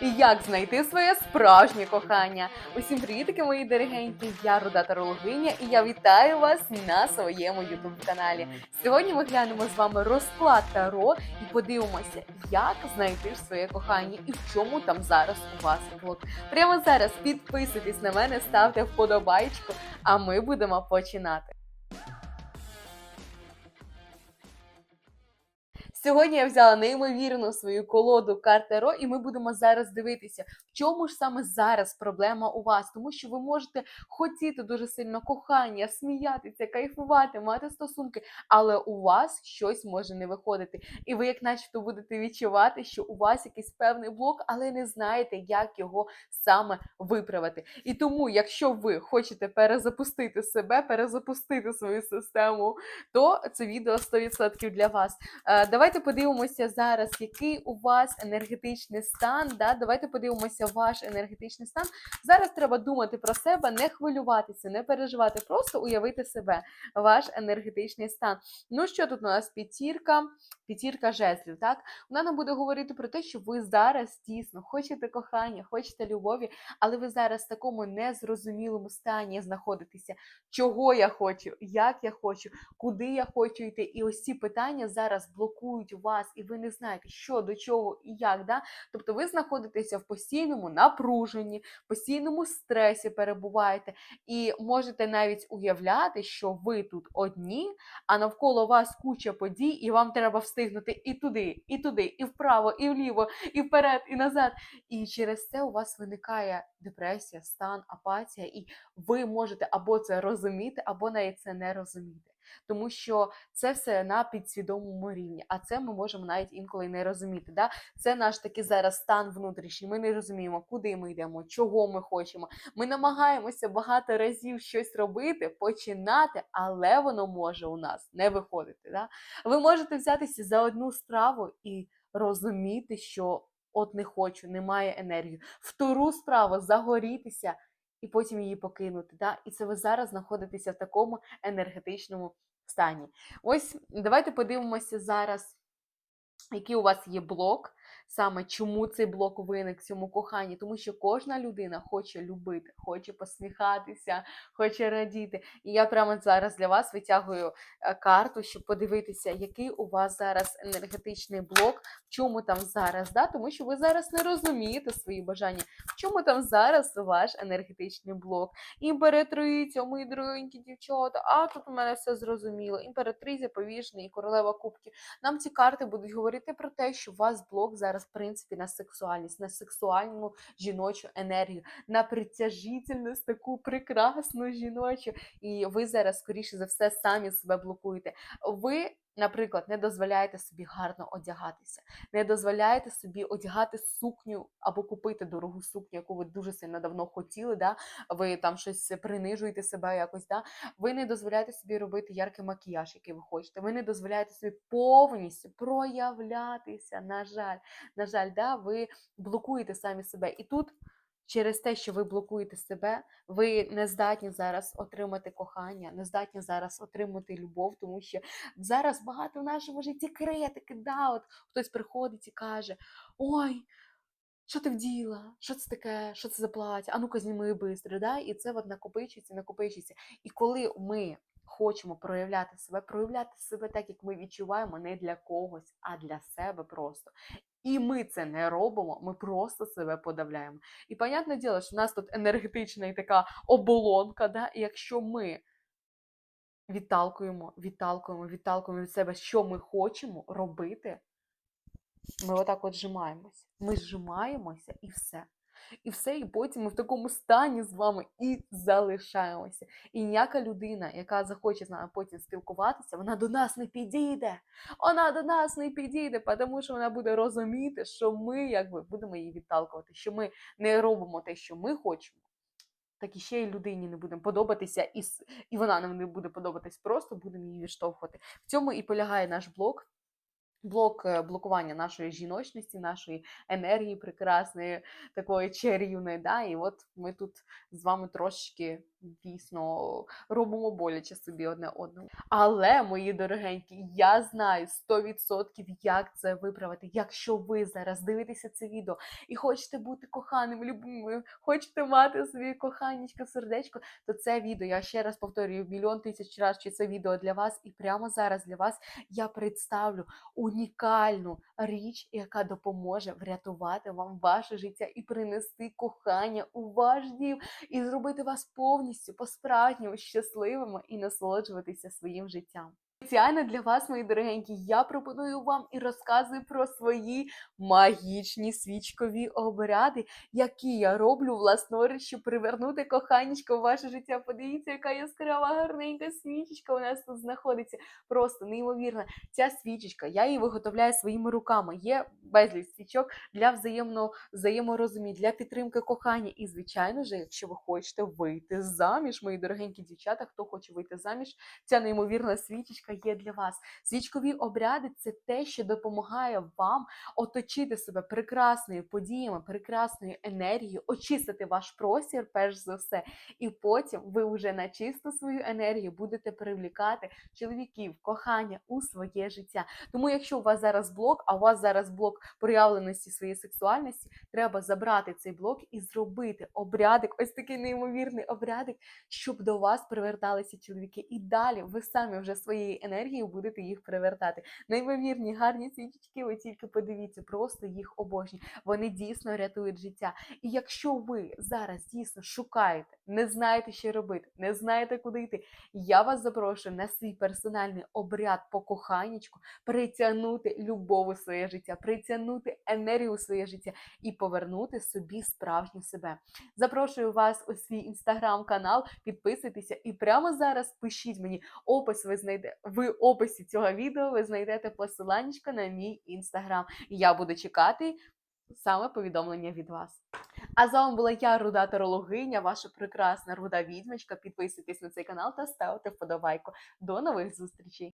І як знайти своє справжнє кохання? Усім привітки, мої дорогенькі! Я Руда Тарологиня і я вітаю вас на своєму ютуб каналі. Сьогодні ми глянемо з вами розклад Таро і подивимося, як знайти своє кохання і в чому там зараз у вас блок. Прямо зараз підписуйтесь на мене, ставте вподобайку, а ми будемо починати. Сьогодні я взяла неймовірну свою колоду карт Таро, і ми будемо зараз дивитися, в чому ж саме зараз проблема у вас, тому що ви можете хотіти дуже сильно кохання, сміятися, кайфувати, мати стосунки, але у вас щось може не виходити. І ви, як начебто, будете відчувати, що у вас якийсь певний блок, але не знаєте, як його саме виправити. І тому, якщо ви хочете перезапустити себе, перезапустити свою систему, то це відео 100% для вас. Е, Давайте подивимося зараз, який у вас енергетичний стан. Да? Давайте подивимося ваш енергетичний стан. Зараз треба думати про себе, не хвилюватися, не переживати, просто уявити себе, ваш енергетичний стан. Ну що тут у нас п'ятірка, п'ятірка жезлів. Так вона нам буде говорити про те, що ви зараз дійсно хочете кохання, хочете любові, але ви зараз в такому незрозумілому стані знаходитеся. Чого я хочу, як я хочу, куди я хочу йти. І ось ці питання зараз блокують вас, і ви не знаєте, що до чого і як. Да? Тобто ви знаходитеся в постійному напруженні, постійному стресі перебуваєте, і можете навіть уявляти, що ви тут одні, а навколо вас куча подій, і вам треба встигнути і туди, і туди, і вправо, і вліво, і вперед, і назад. І через це у вас виникає депресія, стан, апатія, і ви можете або це розуміти, або навіть це не розуміти. Тому що це все на підсвідомому рівні, а це ми можемо навіть інколи не розуміти. Да? Це наш такий зараз стан внутрішній. Ми не розуміємо, куди ми йдемо, чого ми хочемо. Ми намагаємося багато разів щось робити, починати, але воно може у нас не виходити. Да? Ви можете взятися за одну справу і розуміти, що от не хочу, немає енергії. Втору справу загорітися і потім її покинути. Да? І це ви зараз знаходитеся в такому енергетичному стані. Ось давайте подивимося зараз, який у вас є блок, саме чому цей блок виник в цьому коханні. Тому що кожна людина хоче любити, хоче посміхатися, хоче радіти. І я прямо зараз для вас витягую е, карту, щоб подивитися, який у вас зараз енергетичний блок, в чому там зараз, да? тому що ви зараз не розумієте свої бажання, в чому там зараз ваш енергетичний блок. Імператриця, мої дорогенькі дівчата, а тут у мене все зрозуміло. Імператриця, повішений і королева кубків. Нам ці карти будуть говорити про те, що у вас блок зараз, в принципі, на сексуальність, на сексуальну жіночу енергію, на притяжительність таку прекрасну жіночу. І ви зараз, скоріше за все, самі себе блокуєте. Ви. Наприклад, не дозволяєте собі гарно одягатися, не дозволяєте собі одягати сукню або купити дорогу сукню, яку ви дуже сильно давно хотіли, да? ви там щось принижуєте себе якось. Да? Ви не дозволяєте собі робити яркий макіяж, який ви хочете. Ви не дозволяєте собі повністю проявлятися. На жаль, на жаль, да? ви блокуєте самі себе. І тут. Через те, що ви блокуєте себе, ви не здатні зараз отримати кохання, не здатні зараз отримати любов, тому що зараз багато в нашому житті критики. Да, от хтось приходить і каже: Ой, що ти вділа? Що це таке? Що це за плаття? А ну-ка зніми бистро. Да? І це от накопичується, накопичується. І коли ми хочемо проявляти себе, проявляти себе так, як ми відчуваємо, не для когось, а для себе просто. І ми це не робимо, ми просто себе подавляємо. І понятне діло, що в нас тут енергетична і така оболонка, да? і якщо ми відталкуємо, відталкуємо, відталкуємо від себе, що ми хочемо робити, ми отак от зжимаємося. Ми зжимаємося і все. І все, і потім ми в такому стані з вами і залишаємося. І ніяка людина, яка захоче з нами потім спілкуватися, вона до нас не підійде. Вона до нас не підійде, тому що вона буде розуміти, що ми якби будемо її відталкувати, що ми не робимо те, що ми хочемо. Так і ще й людині не будемо подобатися, і, і вона нам не буде подобатись, просто будемо її відштовхувати. В цьому і полягає наш блок. Блок е, блокування нашої жіночності, нашої енергії прекрасної, такої чарівної. Да? І от ми тут з вами трошечки дійсно робимо боляче собі одне одному. Але, мої дорогенькі, я знаю 100% як це виправити. Якщо ви зараз дивитеся це відео і хочете бути коханим, любимим, хочете мати собі коханечко, сердечко, то це відео, я ще раз повторюю, мільйон тисяч разів, що це відео для вас, і прямо зараз для вас я представлю унікальну річ, яка допоможе врятувати вам ваше життя і принести кохання у ваш дім, і зробити вас повністю по-справжньому щасливими і насолоджуватися своїм життям. Спеціально для вас, мої дорогенькі, я пропоную вам і розказую про свої магічні свічкові обряди, які я роблю власноруч, щоб привернути коханечко в ваше життя. Подивіться, яка яскрава гарненька свічечка у нас тут знаходиться. Просто неймовірна. Ця свічечка, я її виготовляю своїми руками. Є безліч свічок для взаємного взаєморозуміння, для підтримки кохання. І, звичайно ж, якщо ви хочете вийти заміж, мої дорогенькі дівчата, хто хоче вийти заміж, ця неймовірна свічечка є для вас. Свічкові обряди це те, що допомагає вам оточити себе прекрасною подіями, прекрасною енергією, очистити ваш простір, перш за все. І потім ви вже на чисту свою енергію будете привлікати чоловіків, кохання у своє життя. Тому, якщо у вас зараз блок, а у вас зараз блок проявленості своєї сексуальності, треба забрати цей блок і зробити обрядик, ось такий неймовірний обрядик, щоб до вас приверталися чоловіки. І далі ви самі вже своєю енергією будете їх привертати. Неймовірні, гарні свічечки, ви тільки подивіться, просто їх обожні. Вони дійсно рятують життя. І якщо ви зараз дійсно шукаєте, не знаєте, що робити, не знаєте, куди йти, я вас запрошую на свій персональний обряд по коханічку, притягнути любов у своє життя, притягнути енергію у своє життя і повернути собі справжню себе. Запрошую вас у свій інстаграм-канал, підписуйтеся і прямо зараз пишіть мені опис. Ви знайдете в описі цього відео. Ви знайдете посиланнячко на мій інстаграм. Я буду чекати саме повідомлення від вас. А з вами була я, руда тарологиня, ваша прекрасна руда відьмочка. Підписуйтесь на цей канал та ставте вподобайку. До нових зустрічей!